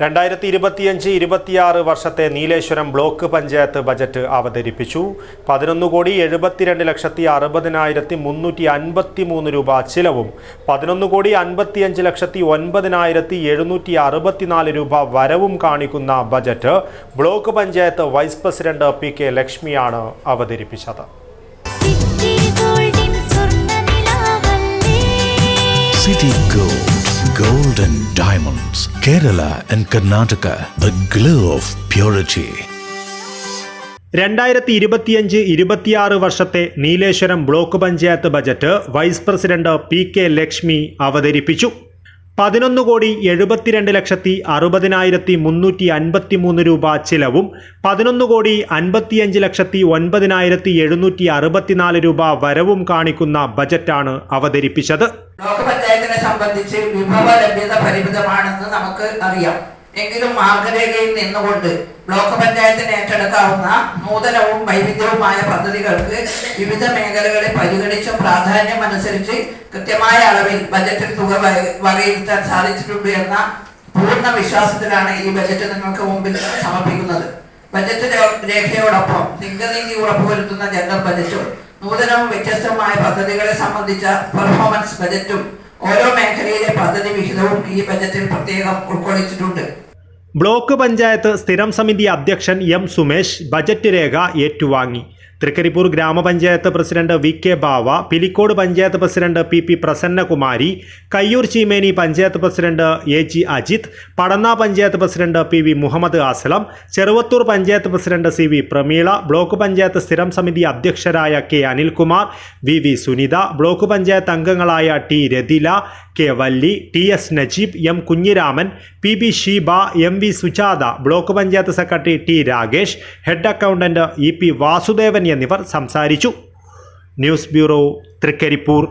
രണ്ടായിരത്തി ഇരുപത്തിയഞ്ച് ഇരുപത്തിയാറ് വർഷത്തെ നീലേശ്വരം ബ്ലോക്ക് പഞ്ചായത്ത് ബജറ്റ് അവതരിപ്പിച്ചു. പതിനൊന്ന് കോടി എഴുപത്തിരണ്ട് ലക്ഷത്തി അറുപതിനായിരത്തി മുന്നൂറ്റി അൻപത്തി മൂന്ന് രൂപ ചിലവും പതിനൊന്ന് കോടി അൻപത്തിയഞ്ച് ലക്ഷത്തി ഒൻപതിനായിരത്തി എഴുന്നൂറ്റി അറുപത്തിനാല് രൂപ വരവും കാണിക്കുന്ന budget block panchayat vice president P K ലക്ഷ്മിയാണ് അവതരിപ്പിച്ചത്. Diamonds, Kerala and Karnataka, the glow of purity. രണ്ടായിരത്തി ഇരുപത്തിയഞ്ച് ഇരുപത്തിയാറ് വർഷത്തെ Nileshwaram block panchayat budget vice president P K Lakshmi അവതരിപ്പിച്ചു പതിനൊന്ന് കോടി എഴുപത്തിരണ്ട് ലക്ഷത്തി അറുപതിനായിരത്തി മുന്നൂറ്റി അൻപത്തി മൂന്ന് രൂപ ചിലവും പതിനൊന്ന് കോടി അൻപത്തിയഞ്ച് ലക്ഷത്തി ഒൻപതിനായിരത്തി എഴുന്നൂറ്റി അറുപത്തിനാല് രൂപ വരവും കാണിക്കുന്ന ബജറ്റാണ് അവതരിപ്പിച്ചത് പഞ്ചായത്തിനെ സംബന്ധിച്ച് വിഭവ ലഭ്യത പരിമിതമാണെന്ന് നമുക്ക് അറിയാം. എങ്കിലും മാർഗരേഖയിൽ നിന്നുകൊണ്ട് ബ്ലോക്ക് പഞ്ചായത്തിന് ഏറ്റെടുക്കാവുന്ന നൂതനവും വൈവിധ്യവുമായ പദ്ധതികൾക്ക് വിവിധ മേഖലകളെ പരിഗണിച്ചും പ്രാധാന്യം അനുസരിച്ച് കൃത്യമായ അളവിൽ ബജറ്റിൽ തുക വക- വകയിരുത്താൻ സാധിച്ചിട്ടുണ്ട് എന്ന പൂർണ വിശ്വാസത്തിലാണ് ഈ ബജറ്റ് നിങ്ങൾക്ക് മുമ്പിൽ സമർപ്പിക്കുന്നത്. ബജറ്റ് രേഖയോടൊപ്പം ലിംഗനീതി ഉറപ്പുവരുത്തുന്ന ജനറൽ ബജറ്റും നൂതനവും വ്യത്യസ്തവുമായ പദ്ധതികളെ സംബന്ധിച്ച പെർഫോമൻസ് ബജറ്റും ഓരോ മേഖലയിലെ പദ്ധതി വിഹിതവും ഈ ബജറ്റിൽ പ്രത്യേകം ഉൾക്കൊള്ളിച്ചിട്ടുണ്ട്. ബ്ലോക്ക് പഞ്ചായത്ത് സ്ഥിരം സമിതി അധ്യക്ഷൻ എം സുമേഷ് ബജറ്റ് രേഖ ഏറ്റുവാങ്ങി. Trikaripur grama panchayat president V K Bava Pilicode panchayat president P P Prasannakumari Kayyur Cheemeni panchayat president A G Ajith Padanna panchayat president P V Muhammad Aslam Cheruvathur panchayat president C V Prameela block panchayat സ്ഥിരം സമിതി അധ്യക്ഷരായ K Anilkumar V V Sunitha block panchayat അംഗങ്ങളായ T Ratheela K Valli T S Najeeb M Kunhiraman P B Sheeba M V Sujatha block panchayat secretary T Ragesh head accountant E P Vasudevan എന്നിവർ സംസാരിച്ചു. News bureau Trikaripur.